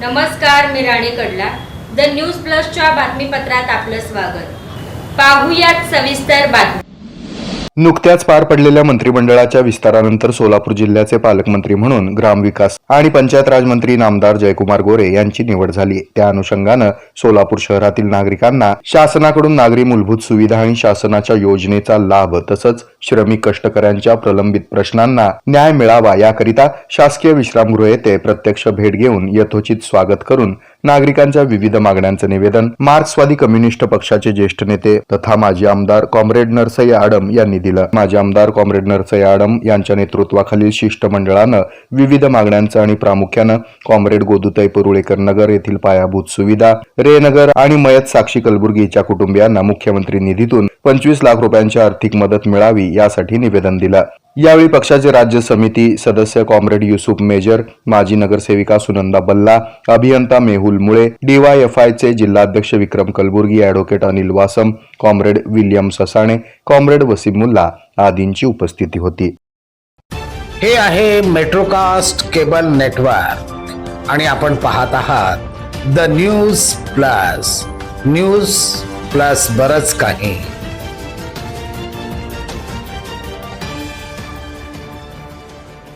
नमस्कार मी राणी कडला. The news प्लसच्या बातमीपत्रात आपलं स्वागत. पाहुयात सविस्तर बातमी. नुकत्याच पार पडलेल्या मंत्रिमंडळाच्या विस्तारानंतर सोलापूर जिल्ह्याचे पालकमंत्री म्हणून ग्रामविकास आणि पंचायत राज मंत्री नामदार जयकुमार गोरे यांची निवड झाली. त्या अनुषंगानं सोलापूर शहरातील नागरिकांना शासनाकडून नागरी मूलभूत सुविधा आणि शासनाच्या योजनेचा लाभ तसंच श्रमिक कष्टकऱ्यांच्या प्रलंबित प्रश्नांना न्याय मिळावा याकरिता शासकीय विश्रामगृह येथे प्रत्यक्ष भेट घेऊन यथोचित स्वागत करून नागरिकांच्या विविध मागण्यांचं निवेदन. मार्क्सवादी कम्युनिस्ट पक्षाचे ज्येष्ठ नेते तथा माजी आमदार कॉम्रेड नरसय्य आडम यांनी दिलं. माजी आमदार कॉम्रेड नरसय्य आडम यांच्या नेतृत्वाखालील शिष्टमंडळानं विविध मागण्यांचं आणि प्रामुख्यानं कॉम्रेड गोदुताई परुळेकर नगर येथील पायाभूत सुविधा रेनगर आणि मयत साक्षी कलबुर्गीच्या कुटुंबियांना मुख्यमंत्री निधीतून पंचवीस लाख रुपयांची आर्थिक मदत मिळावी यासाठी निवेदन दिलं. यावेळी पक्षाचे राज्य समिती सदस्य कॉम्रेड युसुफ मेजर माजी नगरसेविका सुनंदा बल्ला अभियंता मेहुल मुळे डीवायएफआयचे जिल्हाध्यक्ष Vikram Kalburgi advocate Anil Wasam comrade William Sasane comrade Wasim Mulla आदींची उपस्थिती होती. हे आहे मेट्रोकास्ट केबल नेटवर्क आणि आपण पाहत आहात the News Plus. News Plus बरच काही.